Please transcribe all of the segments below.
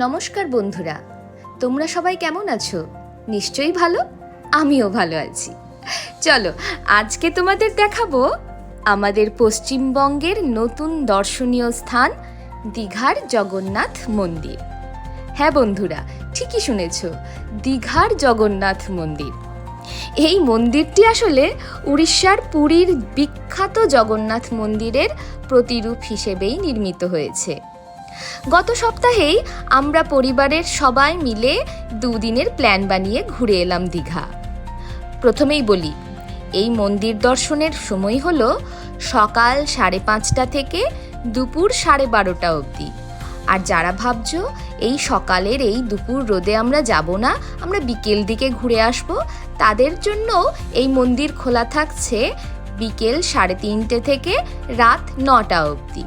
নমস্কার বন্ধুরা, তোমরা সবাই কেমন আছো? নিশ্চয়ই ভালো, আমিও ভালো আছি। চলো, আজকে তোমাদের দেখাবো আমাদের পশ্চিমবঙ্গের নতুন দর্শনীয় স্থান, দীঘার জগন্নাথ মন্দির। হ্যাঁ বন্ধুরা, ঠিকই শুনেছ, দীঘার জগন্নাথ মন্দির। এই মন্দিরটি আসলে উড়িষ্যার পুরীর বিখ্যাত জগন্নাথ মন্দিরের প্রতিরূপ হিসেবেই নির্মিত হয়েছে। গত সপ্তাহেই আমরা পরিবারের সবাই মিলে দুদিনের প্ল্যান বানিয়ে ঘুরে এলাম দীঘা। প্রথমেই বলি, এই মন্দির দর্শনের সময় হল সকাল সাড়ে পাঁচটা থেকে দুপুর সাড়ে বারোটা অবধি। আর যারা ভাবছ, এই সকালের এই দুপুর রোদে আমরা যাব না, আমরা বিকেল দিকে ঘুরে আসব, তাদের জন্য এই মন্দির খোলা থাকছে বিকেল সাড়ে তিনটে থেকে রাত নটা অবধি।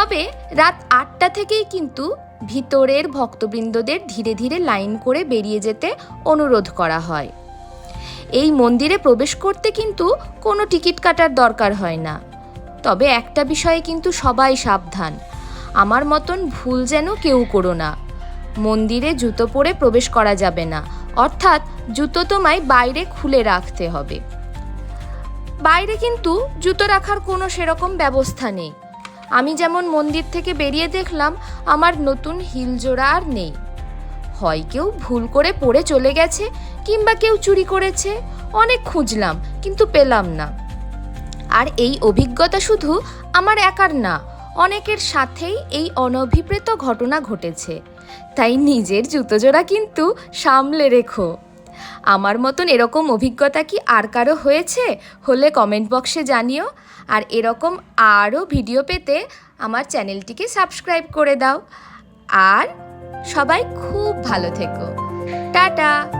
তবে রাত আটটা থেকেই কিন্তু ভিতরের ভক্তবৃন্দদের ধীরে ধীরে লাইন করে বেরিয়ে যেতে অনুরোধ করা হয়। এই মন্দিরে প্রবেশ করতে কিন্তু কোনো টিকিট কাটার দরকার হয় না। তবে একটা বিষয়ে কিন্তু সবাই সাবধান। আমার মতন ভুল যেন কেউ করো না। মন্দিরে জুতো পরে প্রবেশ করা যাবে না। অর্থাৎ জুতো তোমায় বাইরে খুলে রাখতে হবে। বাইরে কিন্তু জুতো রাখার কোনো সেরকম ব্যবস্থা নেই। আমি যেমন মন্দির থেকে বেরিয়ে দেখলাম, আমার নতুন হিল জোড়া আর নেই। হয় কেউ ভুল করে পড়ে চলে গেছে, কিংবা কেউ চুরি করেছে, অনেক খুঁজলাম, কিন্তু পেলাম না। আর এই অভিজ্ঞতা শুধু আমার একার না, অনেকের সাথেই এই অনভিপ্রেত ঘটনা ঘটেছে। তাই নিজের জুতো জোড়া কিন্তু সামলে রেখো। আমার মতন এরকম অভিজ্ঞতা কি আর কারও হয়েছে? হলে কমেন্ট বক্সে জানিও। আর এরকম আরও ভিডিও পেতে আমার চ্যানেলটিকে সাবস্ক্রাইব করে দাও। আর সবাই খুব ভালো থেকো। টাটা!